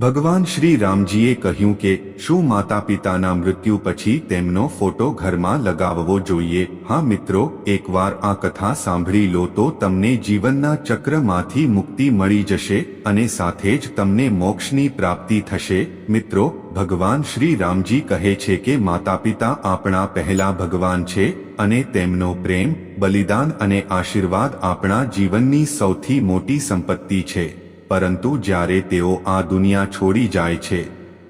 ભગવાન શ્રી રામજીએ કહ્યું કે, શું માતા પિતાના મૃત્યુ પછી તેમનો ફોટો ઘરમાં લગાવવો જોઈએ? હા મિત્રો, એકવાર આ કથા સાંભળી લો તો તમને જીવનના ચક્રમાંથી મુક્તિ મળી જશે અને સાથે જ તમને મોક્ષની પ્રાપ્તિ થશે. મિત્રો, ભગવાન શ્રી રામજી કહે છે કે માતા પિતા આપણા પહેલા ભગવાન છે અને તેમનો પ્રેમ, બલિદાન અને આશીર્વાદ આપણા જીવનની સૌથી મોટી સંપત્તિ છે. પરંતુ જ્યારે તેઓ આ દુનિયા છોડી જાય છે,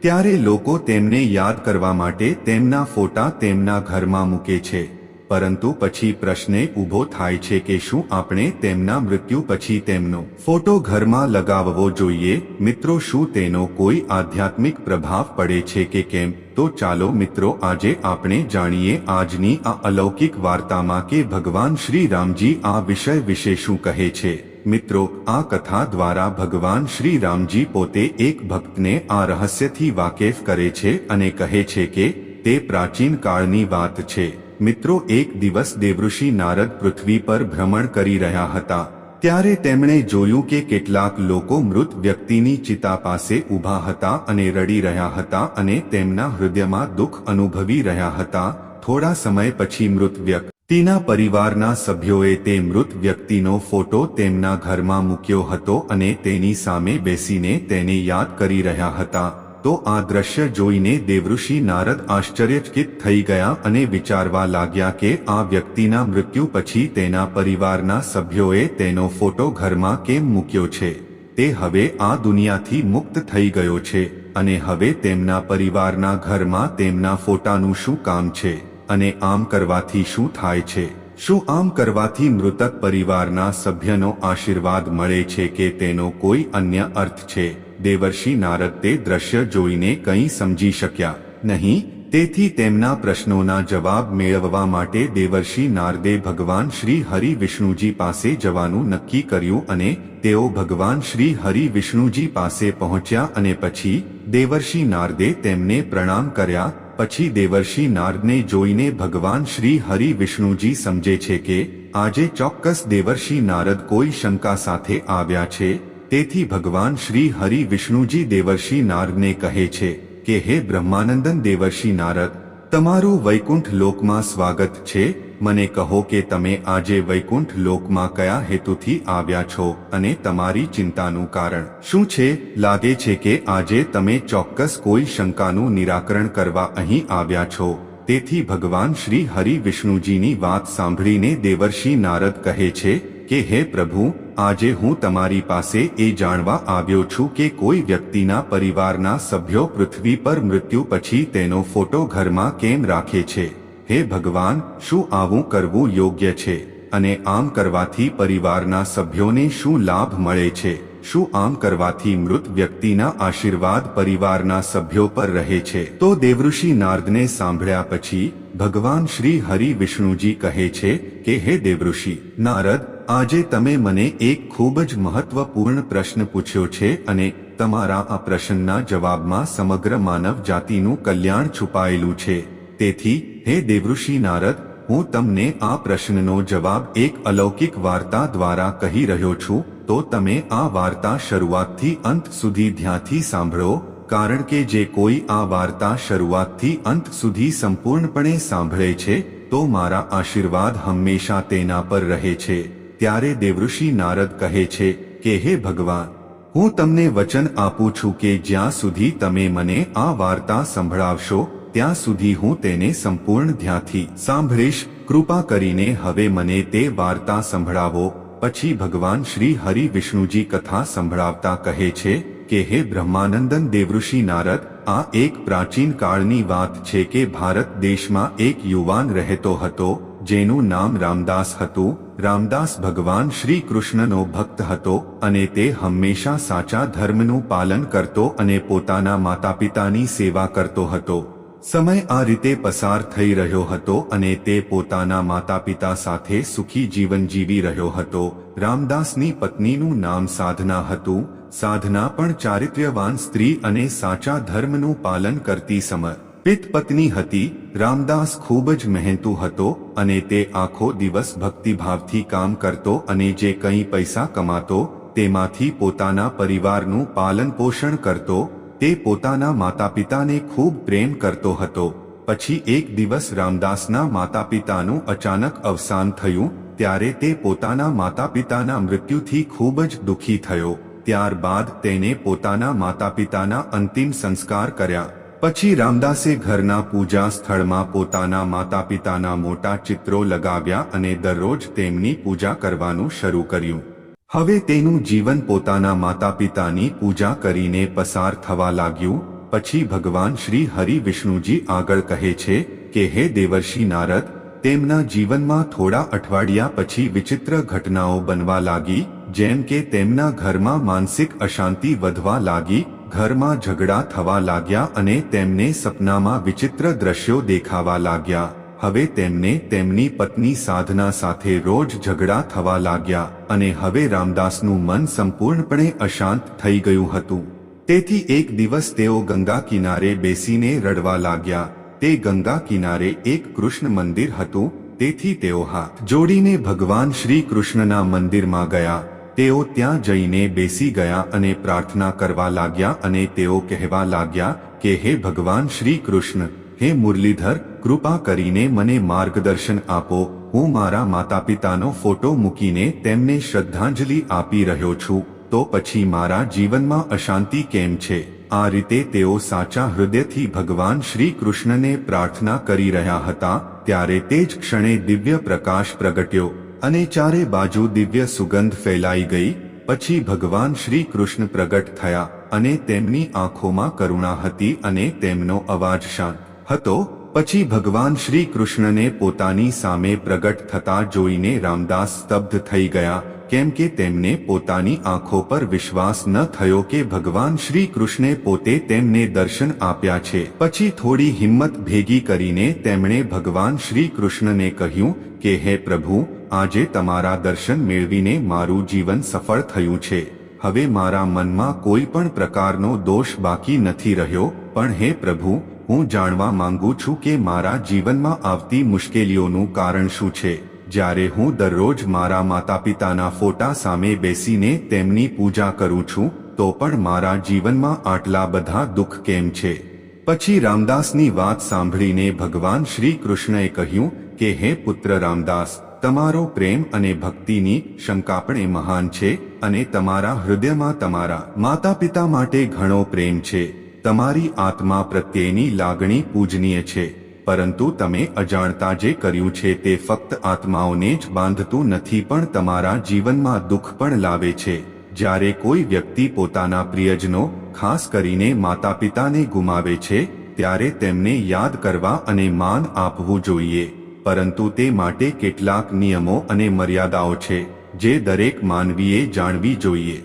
ત્યારે લોકો તેમને યાદ કરવા માટે તેમના ફોટા તેમના ઘરમાં મૂકે છે. પરંતુ પછી પ્રશ્ને ઊભો થાય છે કે શું આપણે તેમના મૃત્યુ પછી તેમનો ફોટો ઘરમાં લગાવવો જોઈએ? મિત્રો, શું તેનો કોઈ આધ્યાત્મિક પ્રભાવ પડે છે કે કેમ? તો ચાલો મિત્રો, આજે આપણે જાણીએ આજની આ અલૌકિક વાર્તામાં કે ભગવાન શ્રી રામજી આ વિષય વિશે શું કહે છે. મિત્રો, આ કથા દ્વારા ભગવાન શ્રી રામજી પોતે એક ભક્તને આ રહસ્યથી વાકેફ કરે છે અને કહે છે કે, તે પ્રાચીન કાળની વાત છે. મિત્રો, એક દિવસ દેવઋષિ નારદ પૃથ્વી પર ભ્રમણ કરી રહ્યા હતા. ત્યારે તેમણે જોયું કે કેટલાક લોકો મૃત વ્યક્તિની ચિતા પાસે ઊભા હતા અને રડી રહ્યા હતા અને તેમના હૃદયમાં દુઃખ અનુભવી રહ્યા હતા. થોડા સમય પછી મૃત વ્યક્તિ તેના પરિવારના સભ્યોએ તે મૃત વ્યક્તિનો ફોટો તેમના ઘરમાં મૂક્યો હતો અને તેની સામે બેસીને તેને યાદ કરી રહ્યા હતા. તો આ દ્રશ્ય જોઈને દેવઋષિ નારદ આશ્ચર્યચકિત થઈ ગયા અને વિચારવા લાગ્યા કે આ વ્યક્તિના મૃત્યુ પછી તેના પરિવારના સભ્યોએ તેનો ફોટો ઘરમાં કેમ મૂક્યો છે? તે હવે આ દુનિયાથી મુક્ત થઈ ગયો છે અને હવે તેમના પરિવારના ઘરમાં તેમના ફોટાનું શું કામ છે? અને આમ કરવાથી શું થાય છે? શું આમ કરવાથી મૃતક પરિવારના સભ્યનો આશીર્વાદ મળે છે કે તેનો કોઈ અન્ય અર્થ છે? દેવર્ષિ નારદ તે દ્રશ્ય જોઈને કંઈ સમજી શક્યા નહીં. તેથી તેમના પ્રશ્નોના જવાબ મેળવવા માટે દેવર્ષિ નારદે ભગવાન શ્રી હરિ વિષ્ણુજી પાસે જવાનું નક્કી કર્યું અને તેઓ ભગવાન શ્રી હરિ વિષ્ણુજી પાસે પહોંચ્યા અને પછી દેવર્ષિ નારદે તેમને પ્રણામ કર્યા. પછી દેવર્ષિ નારદને જોઈને ભગવાન શ્રી હરિ વિષ્ણુજી સમજે છે કે, આજે ચોક્કસ દેવર્ષિ નારદ કોઈ શંકા સાથે આવ્યા છે, તેથી ભગવાન શ્રી હરિ વિષ્ણુજી દેવર્ષિ નારદને કહે છે કે, હે બ્રહ્માનંદન દેવર્ષિ નારદ, તમારું વૈકુંઠ લોકમાં સ્વાગત છે મને કહો કે તમે આજે વૈકુંઠ લોકમાં કયા હેતુથી આવ્યા છો અને તમારી ચિંતાનું કારણ શું છે? લાગે છે કે આજે તમે ચોક્કસ કોઈ શંકાનું નિરાકરણ કરવા અહીં આવ્યા છો. તેથી ભગવાન શ્રી હરિ વિષ્ણુજીની વાત સાંભળીને દેવર્ષિ નારદ કહે છે કે, હે પ્રભુ, આજે હું તમારી પાસે એ જાણવા આવ્યો છું કે કોઈ વ્યક્તિના પરિવારના સભ્યો પૃથ્વી પર મૃત્યુ પછી તેનો ફોટો ઘરમાં કેમ રાખે છે? હે ભગવાન, શું આવું કરવું યોગ્ય છે? અને આમ કરવાથી પરિવારના સભ્યોને શું લાભ મળે છે? શું આમ કરવાથી મૃત વ્યક્તિના આશીર્વાદ પરિવારના સભ્યો પર રહે છે? તો દેવઋષિ નારદને સાંભળ્યા પછી, ભગવાન શ્રી હરિ વિષ્ણુજી કહે છે કે, હે દેવઋષિ, નારદ, આજે તમે મને એક ખૂબ જ મહત્વપૂર્ણ પ્રશ્ન પૂછ્યો છે અને તમારા આ પ્રશ્નના જવાબમાં સમગ્ર માનવ જાતિનું કલ્યાણ છુપાયેલું છે. તેથી હે દેવઋષિ નારદ, હું તમને આ પ્રશ્નનો જવાબ એક અલૌકિક વાર્તા દ્વારા કહી રહ્યો છું, તો તમે આ વાર્તા શરૂઆતથી અંત સુધી ધ્યાનથી સાંભળો, કારણ કે જે કોઈ આ વાર્તા શરૂઆતથી અંત સુધી સંપૂર્ણપણે સાંભળે છે, તો મારા આશીર્વાદ હંમેશા તેના પર રહે છે. ત્યારે દેવઋષિ નારદ કહે છે કે, હે ભગવાન, હું તમને વચન આપું છું કે જ્યાં સુધી તમે મને આ વાર્તા સંભળાવશો ત્યાં સુધી હું તેને સંપૂર્ણ ધ્યાનથી સાંભળીશ. કૃપા કરીને હવે મને તે વાર્તા સંભળાવો. પછી ભગવાન શ્રી હરિ વિષ્ણુજી કથા સંભળાવતા કહે છે કે, હે બ્રહ્માનંદન દેવઋષિ નારદ, આ એક પ્રાચીન કાળની વાત છે કે ભારત દેશમાં એક યુવાન રહેતો હતો, જેનું નામ રામદાસ હતું. રામદાસ ભગવાન શ્રી કૃષ્ણનો ભક્ત હતો અને તે હંમેશા સાચા ધર્મનું પાલન કરતો અને પોતાના માતા પિતાની સેવા કરતો હતો. સમય આ રીતે પસાર થઈ રહ્યો હતો અને તે પોતાના માતા પિતા સાથે સુખી જીવન જીવી રહ્યો હતો. રામદાસની પત્નીનું નામ સાધના હતું. સાધના પણ ચારિત્ર્યવાન સ્ત્રી અને સાચા ધર્મનું પાલન કરતી સમય. પિત પત્ની હતી. રામદાસ ખૂબ જ મહેનતુ હતો અને તે આખો દિવસ ભક્તિભાવથી કામ કરતો અને જે કંઈ પૈસા કમાતો, તેમાંથી પોતાના પરિવારનું પાલન પોષણ કરતો તે પોતાના માતા પિતાને ખૂબ પ્રેમ કરતો હતો. પછી એક દિવસ રામદાસના માતા પિતાનું અચાનક અવસાન થયું, ત્યારે તે પોતાના માતા પિતાના મૃત્યુથી ખૂબ જ દુઃખી થયો. ત્યારબાદ તેને પોતાના માતા પિતાના અંતિમ સંસ્કાર કર્યા. પછી રામદાસે ઘરના પૂજા સ્થળમાં પોતાના માતા પિતાના મોટા ચિત્રો લગાવ્યા અને દરરોજ તેમની પૂજા કરવાનું શરૂ કર્યું. હવે તેનું જીવન પોતાના માતા પિતાની પૂજા કરીને પસાર થવા લાગ્યું, પછી ભગવાન શ્રી હરિ વિષ્ણુજી આગળ કહે છે કે, હે દેવર્ષિ નારદ, તેમના જીવનમાં થોડા અઠવાડિયા પછી વિચિત્ર ઘટનાઓ બનવા લાગી, જેમ કે તેમના ઘરમાં માનસિક અશાંતિ વધવા લાગી, ઘરમાં ઝઘડા થવા લાગ્યા અને તેમને સપનામાં વિચિત્ર દ્રશ્યો દેખાવા લાગ્યા. હવે તેમને તેમની પત્ની સાધના સાથે રોજ ઝઘડા થવા લાગ્યા અને હવે રામદાસનું મન સંપૂર્ણપણે અશાંત થઈ ગયું હતું. તેથી એક દિવસ તેઓ ગંગા કિનારે બેસીને રડવા લાગ્યા. તે ગંગા કિનારે એક કૃષ્ણ મંદિર હતું. તેથી તેઓ હાથ જોડીને ભગવાન શ્રી કૃષ્ણના મંદિરમાં ગયા. તેઓ ત્યાં જઈને બેસી ગયા અને પ્રાર્થના કરવા લાગ્યા અને તેઓ કહેવા લાગ્યા કે, હે ભગવાન શ્રી કૃષ્ણ, હે મુરલીધર કૃપા કરીને મને માર્ગદર્શન આપો. હું મારા માતા પિતાનો ફોટો મૂકીને તેમને શ્રદ્ધાંજલિ આપી રહ્યો છું. તો પછી મારા જીવનમાં અશાંતિ કેમ છે? આ રીતે તેઓ સાચા હૃદયથી ભગવાન શ્રી કૃષ્ણને પ્રાર્થના કરી રહ્યા હતા, ત્યારે તે જ ક્ષણે દિવ્ય પ્રકાશ પ્રગટ્યો અને ચારે બાજુ દિવ્ય સુગંધ ફેલાઈ ગઈ. પછી ભગવાન શ્રી કૃષ્ણ પ્રગટ થયા અને તેમની આંખોમાં કરુણા હતી અને તેમનો અવાજ શાંત હતો. પછી ભગવાન શ્રી કૃષ્ણને પોતાની સામે પ્રગટ થતા જોઈને રામદાસ સ્તબ્ધ થઈ ગયા, કેમ કે તેમને પોતાની આંખો પર વિશ્વાસ ન થયો કે ભગવાન શ્રી કૃષ્ણે પોતે તેમને દર્શન આપ્યા છે. પછી થોડી હિંમત ભેગી કરીને તેમણે ભગવાન શ્રી કૃષ્ણને કહ્યું કે, હે પ્રભુ, આજે તમારા દર્શન મેળવીને મારું જીવન સફળ થયું છે. હવે મારા મનમાં કોઈ પણ પ્રકારનો દોષ બાકી નથી રહ્યો, પણ હે પ્રભુ હું જાણવા માંગુ છું કે મારા જીવનમાં આવતી મુશ્કેલીઓનું કારણ શું છે? જ્યારે હું દરરોજ મારા માતા પિતાના ફોટા સામે બેસીને તેમની પૂજા કરું છું, તો પણ મારા જીવનમાં આટલા બધા દુઃખ કેમ છે? પછી રામદાસની વાત સાંભળીને ભગવાન શ્રી કૃષ્ણએ કહ્યું કે, હે પુત્ર રામદાસ, તમારો પ્રેમ અને ભક્તિની શંકા પણ એ મહાન છે અને તમારા હૃદયમાં તમારા માતા પિતા માટે ઘણો પ્રેમ છે. તમારી આત્મા પ્રત્યેની લાગણી પૂજનીય છે, પરંતુ તમે અજાણતા જે કર્યું છે તે ફક્ત આત્માઓને જ બાંધતું નથી પણ તમારા જીવનમાં દુઃખ પણ લાવે છે. જ્યારે કોઈ વ્યક્તિ પોતાના પ્રિયજનો, ખાસ કરીને માતા પિતાને ગુમાવે છે, ત્યારે તેમને યાદ કરવા અને માન આપવું જોઈએ. પરંતુ તે માટે કેટલાક નિયમો અને મર્યાદાઓ છે, જે દરેક માનવીએ જાણવી જોઈએ.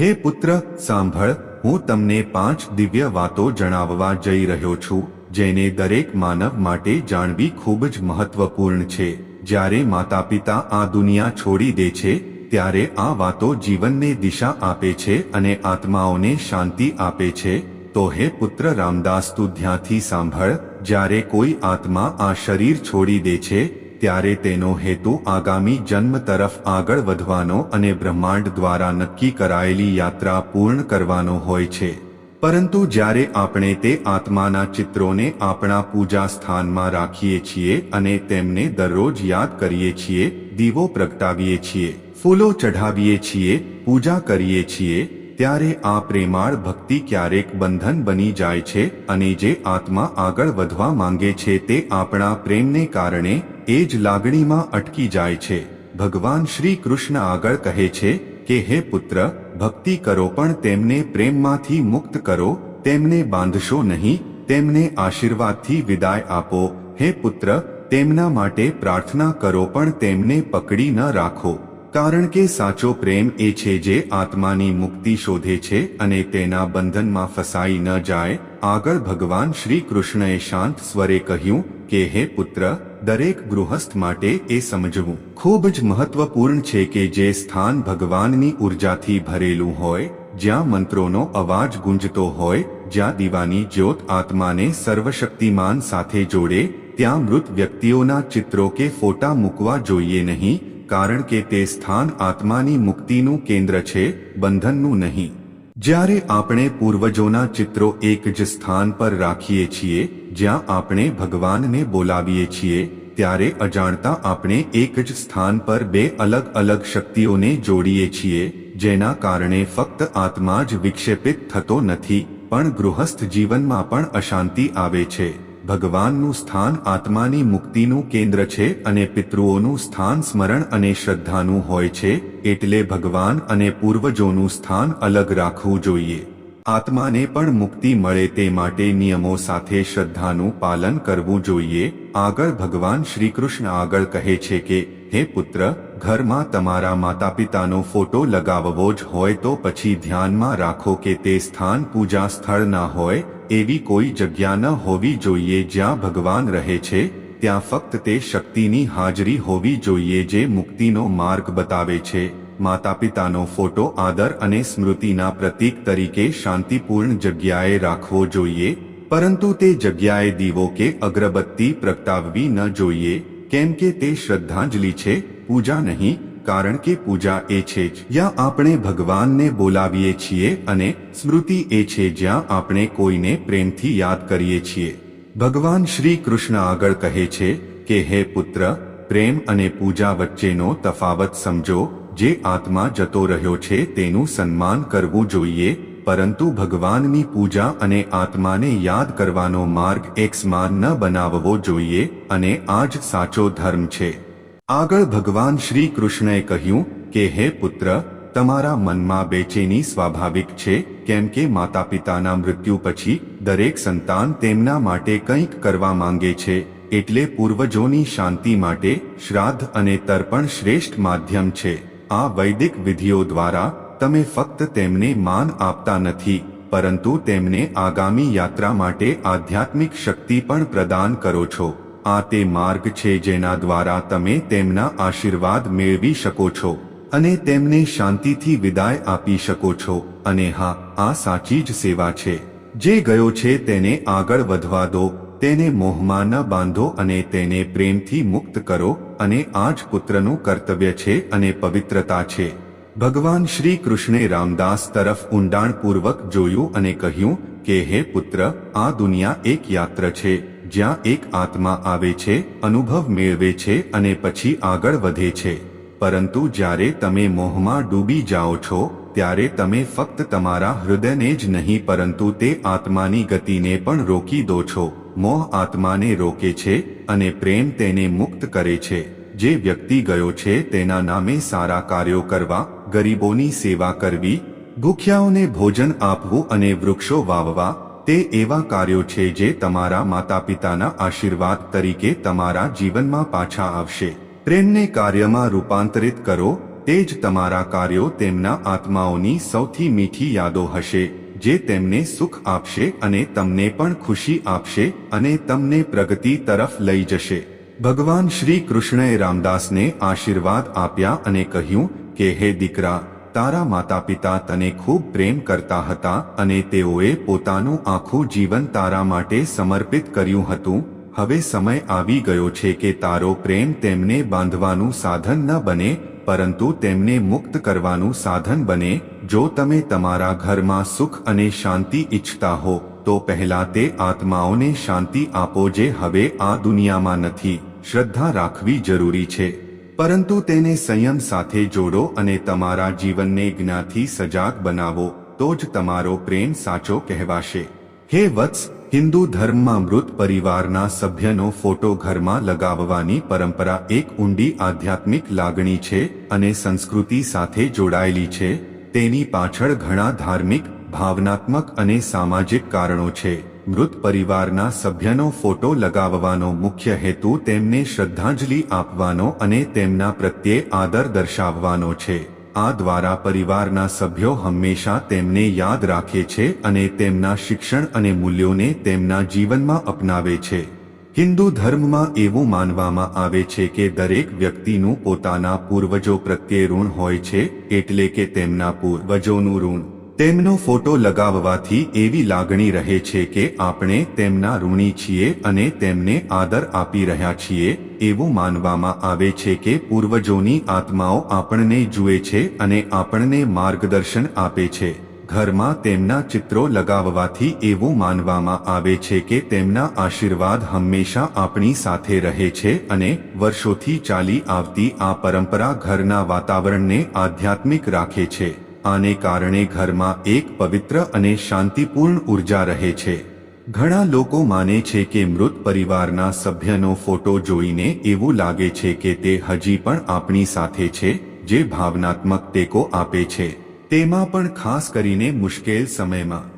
હે પુત્ર, સાંભળ હું તમને પાંચ દિવ્ય વાતો જણાવવા જઈ રહ્યો છું, જેને દરેક માનવ માટે જાણવી ખૂબ જ મહત્વપૂર્ણ છે. જ્યારે માતા પિતા આ દુનિયા છોડી દે છે, ત્યારે આ વાતો જીવનને દિશા આપે છે અને આત્માઓને શાંતિ આપે છે. તો હે પુત્ર રામદાસ, તું ધ્યાંથી સાંભળ, જ્યારે કોઈ આત્મા આ શરીર છોડી દે છે ત્યારે તેનો હેતુ આગામી જન્મ તરફ આગળ વધવાનો અને બ્રહ્માંડ દ્વારા નક્કી કરાયેલી યાત્રા પૂર્ણ કરવાનો હોય છે. પરંતુ જ્યારે આપણે તે આત્માના ચિત્રોને આપણા પૂજા સ્થાનમાં રાખીએ છીએ અને તેમને દરરોજ યાદ કરીએ છીએ, દીવો પ્રગટાવીએ છીએ, ફૂલો ચઢાવીએ છીએ, પૂજા કરીએ છીએ ત્યારે આ પ્રેમાળ ભક્તિ ક્યારેક બંધન બની જાય છે અને જે આત્મા આગળ વધવા માંગે છે તે આપણા પ્રેમને કારણે એ જ લાગણીમાં અટકી જાય છે. ભગવાન શ્રી કૃષ્ણ આગળ કહે છે કે, હે પુત્ર, ભક્તિ કરો પણ તેમને પ્રેમમાંથી મુક્ત કરો, તેમને બાંધશો નહીં, તેમને આશીર્વાદથી વિદાય આપો. હે પુત્ર, તેમના માટે પ્રાર્થના કરો પણ તેમને પકડી ન રાખો. કારણ કે સાચો પ્રેમ એ છે જે આત્માની મુક્તિ શોધે છે અને તેના બંધનમાં ફસાઈ ન જાય, આગળ ભગવાન શ્રી કૃષ્ણએ શાંત સ્વરે કહ્યું કે, હે પુત્ર, દરેક ગૃહસ્થ માટે એ સમજવું. ખૂબ જ મહત્વપૂર્ણ છે કે જે સ્થાન ભગવાનની ઉર્જાથી ભરેલું હોય, જ્યાં મંત્રોનો અવાજ ગુંજતો હોય, જ્યાં દીવાની જ્યોત આત્માને સર્વશક્તિમાન સાથે જોડે, ત્યાં મૃત વ્યક્તિઓના ચિત્રો કે ફોટા મૂકવા જોઈએ નહીં કારણ કે તે સ્થાન આત્માની મુક્તિનું કેન્દ્ર છે, બંધનનું નહીં. જ્યારે આપણે પૂર્વજોના ચિત્રો એક જ સ્થાન પર રાખીએ છીએ, જ્યાં આપણે ભગવાનને બોલાવીએ છીએ, ત્યારે અજાણતા આપણે એક જ સ્થાન પર બે અલગ અલગ શક્તિઓને જોડીએ છીએ, જેના કારણે ફક્ત આત્મા જ વિક્ષેપિત થતો નથી, પણ ગૃહસ્થ જીવનમાં પણ અશાંતિ આવે છે. ભગવાનનું સ્થાન આત્માની મુક્તિનું કેન્દ્ર છે અને પિતૃઓનું સ્થાન સ્મરણ અને શ્રદ્ધાનું હોય છે, એટલે ભગવાન અને પૂર્વજોનું સ્થાન અલગ રાખવું જોઈએ. આત્માને પણ મુક્તિ મળે તે માટે નિયમો સાથે શ્રદ્ધાનું પાલન કરવું જોઈએ. આગળ ભગવાન શ્રી કૃષ્ણ આગળ કહે છે કે, હે પુત્ર, ઘરમાં તમારા માતા પિતાનો ફોટો લગાવવો જ હોય તો પછી ધ્યાનમાં રાખો કે તે સ્થાન પૂજા સ્થળ ના હોય એવી કોઈ જગ્યા ન હોવી જોઈએ જ્યાં ભગવાન રહે છે, ત્યાં ફક્ત તે શક્તિની હાજરી હોવી જોઈએ જે મુક્તિનો માર્ગ બતાવે છે. માતા પિતાનો ફોટો આદર અને સ્મૃતિના પ્રતીક તરીકે શાંતિપૂર્ણ જગ્યાએ રાખવો જોઈએ, પરંતુ તે જગ્યાએ દીવો કે અગરબત્તી પ્રગટાવવી ન જોઈએ, કેમ કે તે શ્રદ્ધાંજલિ છે, પૂજા નહીં કારણ કે પૂજા એ છે જ્યાં આપણે ભગવાનને બોલાવીએ છીએ અને સ્મૃતિ એ છે જ્યાં આપણે કોઈને પ્રેમથી યાદ કરીએ છીએ. ભગવાન શ્રી કૃષ્ણ આગળ કહે છે કે, હે પુત્ર, પ્રેમ અને પૂજા વચ્ચેનો તફાવત સમજો. જે આત્મા જતો રહ્યો છે તેનું સન્માન કરવું જોઈએ, પરંતુ ભગવાનની પૂજા અને આત્માને યાદ કરવાનો માર્ગ એક સમાન ન બનાવવો જોઈએ અને આ જ સાચો ધર્મ છે. આગળ ભગવાન શ્રી કૃષ્ણએ કહ્યું કે, હે પુત્ર, તમારા મનમાં બેચેની સ્વાભાવિક છે, કેમ કે માતા પિતાના મૃત્યુ પછી દરેક સંતાન તેમના માટે કંઈક કરવા માંગે છે, એટલે પૂર્વજોની શાંતિ માટે શ્રાદ્ધ અને તર્પણ શ્રેષ્ઠ માધ્યમ છે. આ વૈદિક વિધિઓ દ્વારા તમે ફક્ત તેમને માન આપતા નથી, પરંતુ તેમને આગામી યાત્રા માટે આધ્યાત્મિક શક્તિ પણ પ્રદાન કરો છો. આ તે માર્ગ છે જેના દ્વારા તમે તેમના આશીર્વાદ મેળવી શકો છો અને તેમને શાંતિથી વિદાય આપી શકો છો. અને હા, આ સાચી જ સેવા છે. જે ગયો છે તેને આગળ વધવા દો. તેને મોહમાં ન બાંધો અને તેને પ્રેમથી મુક્ત કરો. અને આ જ પુત્રનું કર્તવ્ય છે અને પવિત્રતા છે. ભગવાન શ્રી કૃષ્ણે રામદાસ તરફ ઊંડાણપૂર્વક જોયું અને કહ્યું કે, હે પુત્ર, આ દુનિયા એક યાત્રા છે. જ્યાં એક આત્મા આવે છે, અનુભવ મેળવે છે અને પછી આગળ વધે છે. પરંતુ જ્યારે તમે મોહમાં ડૂબી જાઓ છો, ત્યારે તમે ફક્ત તમારા હૃદયને જ નહીં, પરંતુ તે આત્માની ગતિને પણ રોકી દો છો. મોહ આત્માને રોકે છે અને પ્રેમ તેને મુક્ત કરે છે. જે વ્યક્તિ ગયો છે, તેના નામે સારા કાર્યો કરવા, ગરીબોની સેવા કરવી, ભૂખ્યાઓને ભોજન આપવું અને વૃક્ષો વાવવા તે એવા કાર્યો છે જે તમારા માતા પિતાના આશીર્વાદ તરીકે તમારા જીવનમાં પાછા આવશે. પ્રેમને કાર્યમાં રૂપાંતરિત કરો, તે જ તમારા કાર્યો તેમના આત્માઓની સૌથી મીઠી યાદો હશે, જે તેમને સુખ આપશે અને તમને પણ ખુશી આપશે અને તમને પ્રગતિ તરફ લઈ જશે. ભગવાન શ્રી કૃષ્ણએ રામદાસને આશીર્વાદ આપ્યા અને કહ્યું કે, હે દીકરા તારા માતા પિતા તને ખૂબ પ્રેમ કરતા હતા અને તેઓએ પોતાનું આખું જીવન તારા માટે સમર્પિત કર્યું હતું. હવે સમય આવી ગયો છે કે તારો પ્રેમ તેમને બાંધવાનું સાધન ન બને, પરંતુ તેમને મુક્ત કરવાનું સાધન બને. જો તમે તમારા ઘરમાં સુખ અને શાંતિ ઈચ્છતા હો, તો પહેલા તે આત્માઓને શાંતિ આપો જે હવે આ દુનિયામાં નથી. શ્રદ્ધા રાખવી જરૂરી છે. પરંતુ તેને સંયમ સાથે જોડો અને તમારા જીવનને જ્ઞાથી સજાગ બનાવો, તો જ તમારો પ્રેમ સાચો કહેવાશે. હે વત્સ, હિન્દુ ધર્મમાં મૃત પરિવારના સભ્યનો ફોટો ઘરમાં લગાવવાની પરંપરા એક ઊંડી આધ્યાત્મિક લાગણી છે અને સંસ્કૃતિ સાથે જોડાયેલી છે, તેની પાછળ ઘણા ધાર્મિક, ભાવનાત્મક અને સામાજિક કારણો છે. મૃત પરિવારના સભ્યનો ફોટો લગાવવાનો મુખ્ય હેતુ તેમને શ્રદ્ધાંજલિ આપવાનો અને તેમના પ્રત્યે આદર દર્શાવવાનો છે. આ દ્વારા પરિવારના સભ્યો હંમેશા તેમને યાદ રાખે છે અને તેમના શિક્ષણ અને મૂલ્યોને તેમના જીવનમાં અપનાવે છે. હિન્દુ ધર્મમાં એવું માનવામાં આવે છે કે દરેક વ્યક્તિનું પોતાના પૂર્વજો પ્રત્યે ઋણ હોય છે, એટલે કે તેમના પૂર્વજોનું ઋણ. તેમનો ફોટો લગાવવાથી એવી લાગણી રહે છે કે આપણે તેમના ઋણી છીએ અને તેમને આદર આપી રહ્યા છીએ, એવું માનવામાં આવે છે કે પૂર્વજોની આત્માઓ આપણને જુએ છે અને આપણને માર્ગદર્શન આપે છે. ઘરમાં તેમના ચિત્રો લગાવવાથી એવું માનવામાં આવે છે કે તેમના આશીર્વાદ હંમેશા આપણી સાથે રહે છે અને વર્ષોથી ચાલી આવતી આ પરંપરા ઘરના વાતાવરણને આધ્યાત્મિક રાખે છે. આને કારણે ઘરમાં એક પવિત્ર અને શાંતિપૂર્ણ ઊર્જા રહે છે. ઘણા લોકો માને છે કે મૃત પરિવારના સભ્યનો ફોટો જોઈને એવું લાગે છે કે તે હજી પણ આપણી સાથે છે, જે ભાવનાત્મક ટેકો આપે છે. તેમાં પણ ખાસ કરીને મુશ્કેલ સમયમાં.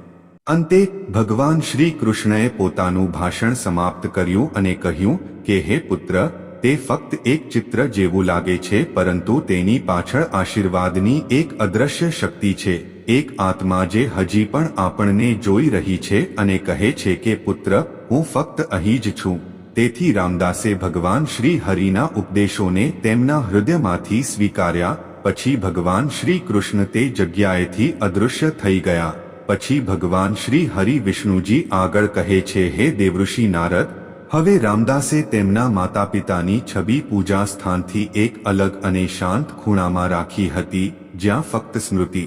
અંતે, ભગવાન શ્રી કૃષ્ણએ પોતાનું ભાષણ સમાપ્ત કર્યું અને કહ્યું કે, હે પુત્ર તે ફક્ત એક ચિત્ર જેવું લાગે છે, પરંતુ તેની પાછળ આશીર્વાદની એક અદ્રશ્ય શક્તિ છે. એક આત્મા જે હજી પણ આપણને જોઈ રહી છે અને કહે છે કે, પુત્ર, હું ફક્ત અહીં જ છું. તેથી રામદાસે ભગવાન શ્રી હરિના ઉપદેશોને તેમના હૃદયમાંથી સ્વીકાર્યા, પછી ભગવાન શ્રી કૃષ્ણ તે જગ્યાએથી અદૃશ્ય થઈ ગયા. પછી ભગવાન શ્રી હરિ વિષ્ણુજી આગળ કહે છે, હે દેવઋષિ નારદ હવે રામદાસે તેમના માતા પિતાની છબી પૂજા સ્થાનથી એક અલગ અને શાંત ખૂણામાં રાખી હતી, જ્યાં ફક્ત સ્મૃતિ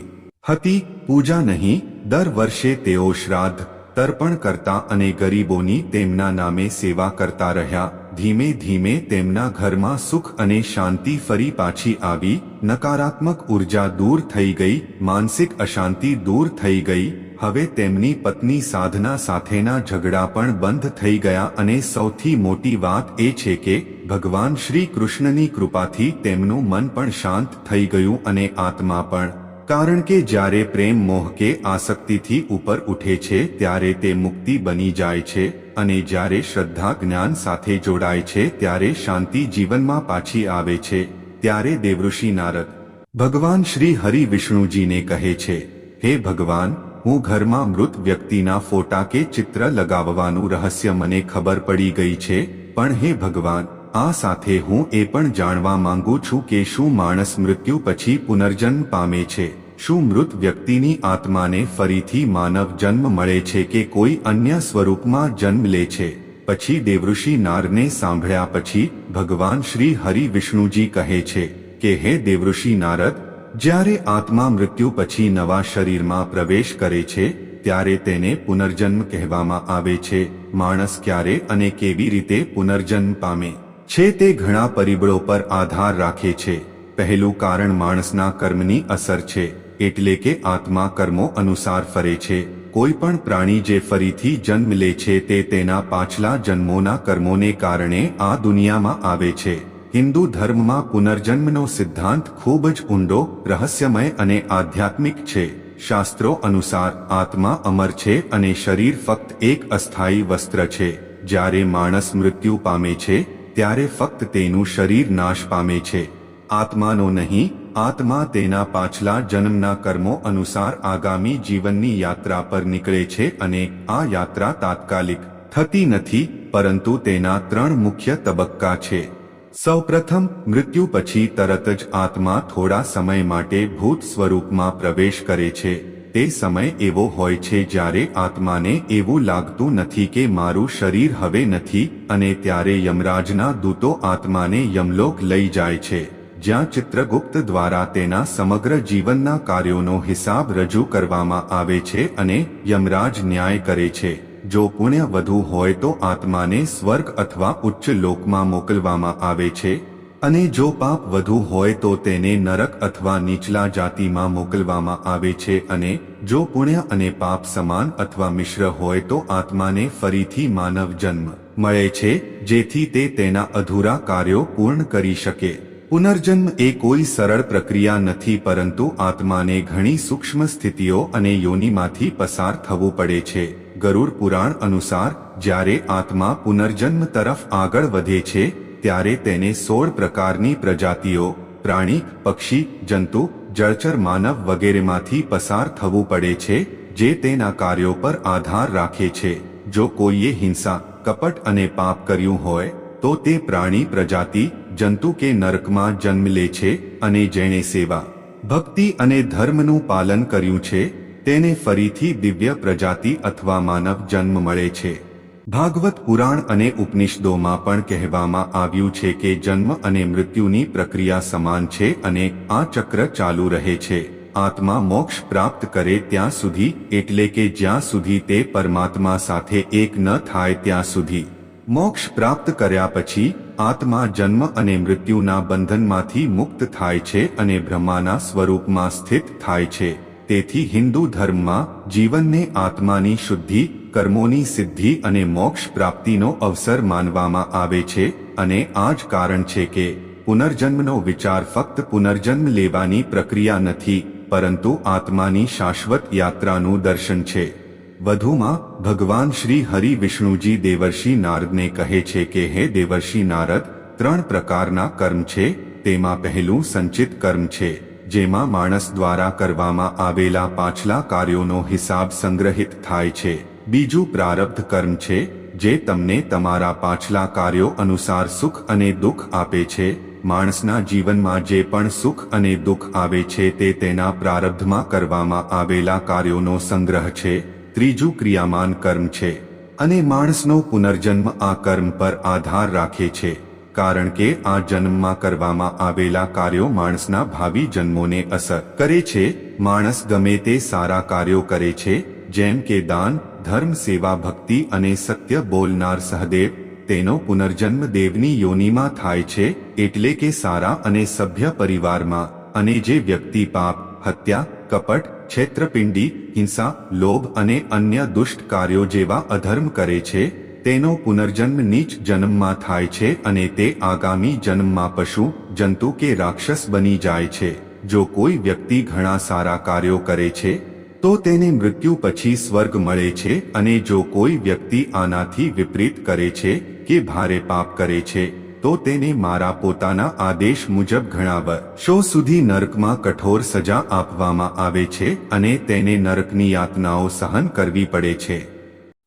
હતી. પૂજા નહીં, દર વર્ષે તેઓ શ્રાદ્ધ, તર્પણ કરતા અને ગરીબોની તેમના નામે સેવા કરતા રહ્યા. ધીમે ધીમે તેમના ઘરમાં સુખ અને શાંતિ ફરી પાછી આવી. નકારાત્મક ઊર્જા દૂર થઈ ગઈ, માનસિક અશાંતિ દૂર થઈ ગઈ. હવે તેમની પત્ની સાધના સાથેના ઝઘડા પણ બંધ થઈ ગયા અને સૌથી મોટી વાત એ છે કે, ભગવાન શ્રી કૃષ્ણની કૃપાથી તેમનું મન પણ શાંત થઈ ગયું અને આત્મા પણ. કારણ કે જ્યારે પ્રેમ મોહ કે આસક્તિથી ઉપર ઉઠે છે, ત્યારે તે મુક્તિ બની જાય છે, અને જ્યારે શ્રદ્ધા જ્ઞાન સાથે જોડાય છે, ત્યારે શાંતિ જીવનમાં પાછી આવે છે. ત્યારે દેવઋષિ નારદ, ભગવાન શ્રી હરિ વિષ્ણુજીને કહે છે, હે ભગવાન હું ઘરમાં મૃત વ્યક્તિના ફોટા કે ચિત્ર લગાવવાનું રહસ્ય મને ખબર પડી ગઈ છે, પણ હે ભગવાન, આ સાથે હું એ પણ જાણવા માંગુ છું કે શું માણસ મૃત્યુ પછી પુનર્જન્મ પામે છે, શું મૃત વ્યક્તિની આત્માને ફરીથી માનવ જન્મ મળે છે કે કોઈ અન્ય સ્વરૂપમાં જન્મ લે છે. પછી દેવઋષિ નારને સાંભળ્યા પછી ભગવાન શ્રી હરિ વિષ્ણુજી કહે છે કે, હે દેવઋષિ નારદ જ્યારે આત્મા મૃત્યુ પછી નવા શરીરમાં પ્રવેશ કરે છે, ત્યારે તેને પુનર્જન્મ કહેવામાં આવે છે. માણસ ક્યારે અને કેવી રીતે પુનર્જન્મ પામે છે તે ઘણા પરિબળો પર આધાર રાખે છે. પહેલું કારણ માણસના કર્મની અસર છે, એટલે કે આત્મા કર્મો અનુસાર ફરે છે. કોઈ પણ પ્રાણી જે ફરીથી જન્મ લે છે તે તેના પાછલા જન્મોના કર્મોને કારણે આ દુનિયામાં આવે છે. હિન્દુ ધર્મમાં પુનર્જન્મનો સિદ્ધાંત ખૂબ જ ઊંડો, રહસ્યમય અને આધ્યાત્મિક છે. શાસ્ત્રો અનુસાર આત્મા અમર છે અને શરીર ફક્ત એક અસ્થાયી વસ્ત્ર છે. જ્યારે માણસ મૃત્યુ પામે છે, ત્યારે ફક્ત તેનું શરીર નાશ પામે છે. આત્માનો નહીં, આત્મા તેના પાછલા જન્મના કર્મો અનુસાર આગામી જીવનની યાત્રા પર નીકળે છે અને આ યાત્રા તાત્કાલિક થતી નથી, પરંતુ તેના ત્રણ મુખ્ય તબક્કા છે. સૌપ્રથમ, મૃત્યુ પછી તરત જ આત્મા થોડા સમય માટે ભૂત સ્વરૂપમાં પ્રવેશ કરે છે. તે સમય એવો હોય છે જ્યારે આત્માને એવું લાગતું નથી કે મારું શરીર હવે નથી અને ત્યારે યમરાજના દૂતો આત્માને યમલોક લઈ જાય છે. જ્યાં ચિત્રગુપ્ત દ્વારા તેના સમગ્ર જીવનના કાર્યોનો હિસાબ રજૂ કરવામાં આવે છે અને યમરાજ ન્યાય કરે છે. જો પુણ્ય વધુ હોય તો આત્માને સ્વર્ગ અથવા ઉચ્ચ લોકમાં મોકલવામાં આવે છે, અને જો પાપ વધુ હોય તો તેને નરક અથવા નીચલા જાતિમાં મોકલવામાં આવે છે, અને જો પુણ્ય અને પાપ સમાન અથવા મિશ્ર હોય તો આત્માને ફરીથી માનવ જન્મ મળે છે, જેથી તે તેના અધૂરા કાર્યો પૂર્ણ કરી શકે. પુનર્જન્મ એ કોઈ સરળ પ્રક્રિયા નથી, પરંતુ આત્માને ઘણી સૂક્ષ્મ સ્થિતિઓ અને યોનિમાંથી પસાર થવું પડે છે. ગરુડ પુરાણ અનુસાર, જ્યારે આત્મા પુનર્જન્મ તરફ આગળ વધે છે, ત્યારે તેને સોળ પ્રકારની પ્રજાતિઓ, પ્રાણી, પક્ષી, જંતુ, જળચર માનવ વગેરેમાંથી પસાર થવું પડે છે, જે તેના કાર્યો પર આધાર રાખે છે. જો કોઈએ હિંસા, કપટ અને પાપ કર્યું હોય, તો તે પ્રાણી, પ્રજાતિ, જંતુ કે નરકમાં જન્મ લે છે અને જેણે સેવા, ભક્તિ અને ધર્મનું પાલન કર્યું છે તેને ફરીથી દિવ્ય પ્રજાતિ અથવા માનવ જન્મ મળે છે. ભાગવત પુરાણ અને ઉપનિષદોમાં પણ કહેવામાં આવ્યું છે કે જન્મ અને મૃત્યુની પ્રક્રિયા સમાન છે અને આ ચક્ર ચાલુ રહે છે. આત્મા મોક્ષ પ્રાપ્ત કરે ત્યાં સુધી, એટલે કે જ્યાં સુધી તે પરમાત્મા સાથે એક ન થાય ત્યાં સુધી. મોક્ષ પ્રાપ્ત કર્યા પછી, આત્મા જન્મ અને મૃત્યુના બંધનમાંથી મુક્ત થાય છે અને બ્રહ્માના સ્વરૂપમાં સ્થિત થાય છે. તેથી હિન્દુ ધર્મમાં જીવનને આત્માની શુદ્ધિ, કર્મોની સિદ્ધિ અને મોક્ષ પ્રાપ્તિનો અવસર માનવામાં આવે છે અને આ જ કારણ છે કે પુનર્જન્મનો વિચાર ફક્ત પુનર્જન્મ લેવાની પ્રક્રિયા નથી, પરંતુ આત્માની શાશ્વત યાત્રાનું દર્શન છે. વધુમાં, ભગવાન શ્રી હરિ વિષ્ણુજી દેવર્ષિ નારદને કહે છે કે, હે દેવર્ષિ નારદ, ત્રણ પ્રકારના કર્મ છે, તેમાં પહેલું સંચિત કર્મ છે. જેમાં માણસ દ્વારા કરવામાં આવેલા પાછલા કાર્યોનો હિસાબ સંગ્રહિત થાય છે. બીજું પ્રારબ્ધ કર્મ છે, જે તમને તમારા પાછલા કાર્યો અનુસાર સુખ અને દુઃખ આપે છે. માણસના જીવનમાં જે પણ સુખ અને દુઃખ આવે છે તે તેના પ્રારબ્ધમાં કરવામાં આવેલા કાર્યોનો સંગ્રહ છે. ત્રીજું ક્રિયામાન કર્મ છે. અને માણસનો પુનર્જન્મ આ કર્મ પર આધાર રાખે છે. કારણ કે આ જન્મમાં કરવામાં આવેલા કાર્યો માણસના ભાવિ જન્મોને અસર કરે છે. માણસ ગમે તે સારા કાર્યો કરે છે, જેમ કે દાન, ધર્મ, સેવા, ભક્તિ અને સત્ય બોલનાર સહદેવ. તેનો પુનર્જન્મ દેવની યોનિમાં થાય છે, એટલે કે સારા અને સભ્ય પરિવારમાં. અને જે વ્યક્તિ પાપ, હત્યા, કપટ, છેત્રપિંડી, હિંસા, લોભ અને અન્ય દુષ્ટ કાર્યો જેવા અધર્મ કરે છે તેનો પુનર્જન્મ નીચ જન્મમાં થાય છે અને તે આગામી જન્મમાં પશુ, જંતુ કે રાક્ષસ બની જાય છે. જો કોઈ વ્યક્તિ ઘણા સારા કાર્યો કરે છે, તો તેને મૃત્યુ પછી સ્વર્ગ મળે છે અને જો કોઈ વ્યક્તિ આનાથી વિપરીત કરે છે કે ભારે પાપ કરે છે, તો તેને મારા પોતાના આદેશ મુજબ ઘણા વર્ષો સુધી નરકમાં કઠોર સજા આપવામાં આવે છે અને તેને નરકની યાતનાઓ સહન કરવી પડે છે.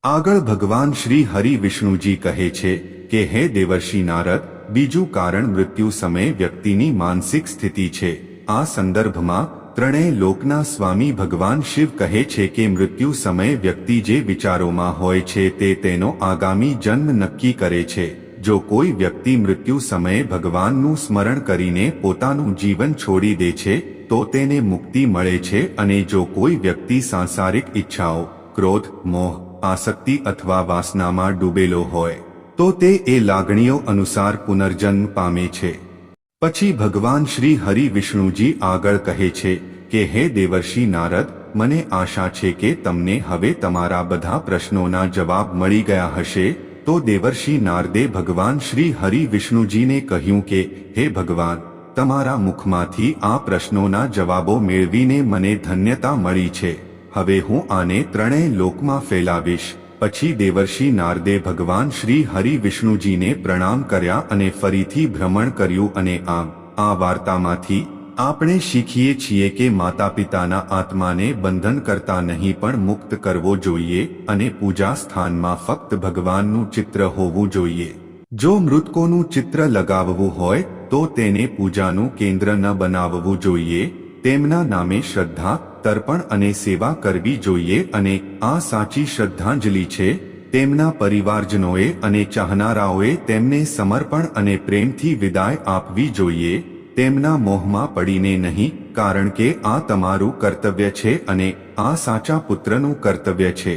આગળ ભગવાન શ્રી હરિ વિષ્ણુજી કહે છે કે, હે દેવર્ષિ નારદ, બીજું કારણ મૃત્યુ સમયે વ્યક્તિની માનસિક સ્થિતિ છે. આ સંદર્ભમાં ત્રણેય લોકના સ્વામી ભગવાન શિવ કહે છે કે, મૃત્યુ સમયે વ્યક્તિ જે વિચારોમાં હોય છે તે તેનો આગામી જન્મ નક્કી કરે છે. જો કોઈ વ્યક્તિ મૃત્યુ સમયે ભગવાનનું સ્મરણ કરીને પોતાનું જીવન છોડી દે છે, તો તેને મુક્તિ મળે છે અને જો કોઈ વ્યક્તિ સાંસારિક ઈચ્છાઓ, ક્રોધ, મોહ આસક્તિ અથવા વાસનામાં ડૂબેલો હોય, તો તે એ લાગણીઓ અનુસાર પુનર્જન્મ પામે છે. પછી ભગવાન શ્રી હરિ વિષ્ણુજી આગળ કહે છે કે, હે દેવર્ષિ નારદ, મને આશા છે કે તમને હવે તમારા બધા પ્રશ્નોના જવાબ મળી ગયા હશે. તો દેવર્ષિ નારદે ભગવાન શ્રી હરિ વિષ્ણુજીને કહ્યું કે, હે ભગવાન, તમારા મુખમાંથી આ પ્રશ્નોના જવાબો મેળવીને મને ધન્યતા મળી છે. હવે હું આને ત્રણેય લોકમાં ફેલાવીશ. પછી દેવર્ષિ નારદે ભગવાન શ્રી હરિ વિષ્ણુજીને પ્રણામ કર્યા અને ફરીથી ભ્રમણ કર્યું અને આમ, આ વાર્તામાંથી, આપણે શીખીએ છીએ કે માતા પિતાના આત્માને બંધન કરતા નહીં પણ મુક્ત કરવો જોઈએ અને પૂજા સ્થાનમાં ફક્ત ભગવાનનું ચિત્ર હોવું જોઈએ. જો મૃતકોનું ચિત્ર લગાવવું હોય, તો તેને પૂજાનું કેન્દ્ર ન બનાવવું જોઈએ. તેમના નામે શ્રદ્ધા તર્પણ અને સેવા કરવી જોઈએ અને આ સાચી શ્રદ્ધાંજલિ છે, તેમના પરિવારજનોએ અને ચાહનારાઓએ તેમને સમર્પણ અને પ્રેમથી વિદાય આપવી જોઈએ, તેમના મોહમાં પડીને નહીં, કારણ કે આ તમારું કર્તવ્ય છે અને આ સાચા પુત્રનું કર્તવ્ય છે.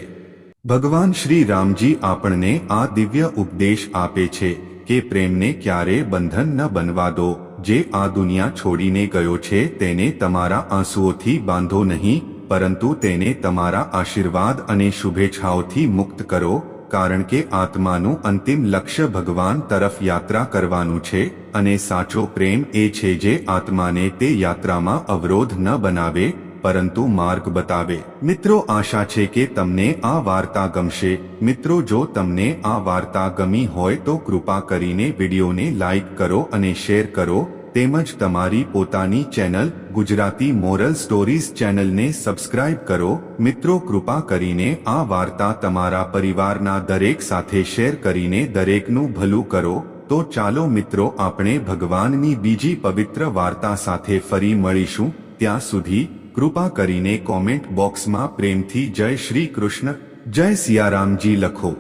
ભગવાન શ્રી રામજી આપણને આ દિવ્ય ઉપદેશ આપે છે કે પ્રેમને ક્યારે બંધન ન બનવા દો. જે આ દુનિયા છોડીને ગયો છે તેને તમારા આંસુઓથી બાંધો નહીં, પરંતુ તેને તમારા આશીર્વાદ અને શુભેચ્છાઓથી મુક્ત કરો, કારણ કે આત્માનું અંતિમ લક્ષ્ય ભગવાન તરફ યાત્રા કરવાનું છે, અને સાચો પ્રેમ એ છે જે આત્માને તે યાત્રામાં અવરોધ ન બનાવે પરંતુ માર્ગ બતાવે, મિત્રો, આશા છે કે તમને આ વાર્તા ગમશે. મિત્રો, જો તમને આ વાર્તા ગમી હોય તો કૃપા કરીને વિડીયોને લાઈક કરો અને શેર કરો. તેમજ તમારી પોતાની ચેનલ, ગુજરાતી મોરલ સ્ટોરીઝ ચેનલને સબસ્ક્રાઇબ કરો. મિત્રો, કૃપા કરીને આ વાર્તા તમારા પરિવારના દરેક સાથે શેર કરીને દરેકનું ભલું કરો. તો ચાલો, મિત્રો, આપણે ભગવાનની બીજી પવિત્ર વાર્તા સાથે ફરી મળીશું. ત્યાં સુધી કૃપા કરીને કોમેન્ટ બોક્સમાં પ્રેમથી જય શ્રી કૃષ્ણ, જય સિયારામજી લખો.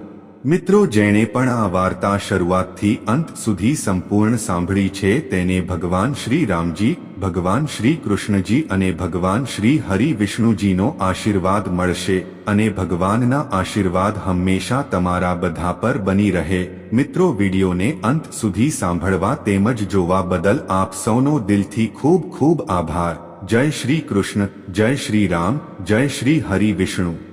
મિત્રો જેણે પણ આ વાર્તા શરૂઆતથી અંત સુધી સંપૂર્ણ સાંભળી છે તેને ભગવાન શ્રી રામજી, ભગવાન શ્રી કૃષ્ણજી અને ભગવાન શ્રી હરિ વિષ્ણુજીનો આશીર્વાદ મળશે અને ભગવાનના આશીર્વાદ હંમેશા તમારા બધા પર બની રહે. મિત્રો વિડીયોને અંત સુધી સાંભળવા તેમજ જોવા બદલ આપ સૌનો દિલથી ખૂબ ખૂબ આભાર. જય શ્રી કૃષ્ણ જય શ્રી રામ જય શ્રી હરિ વિષ્ણુ.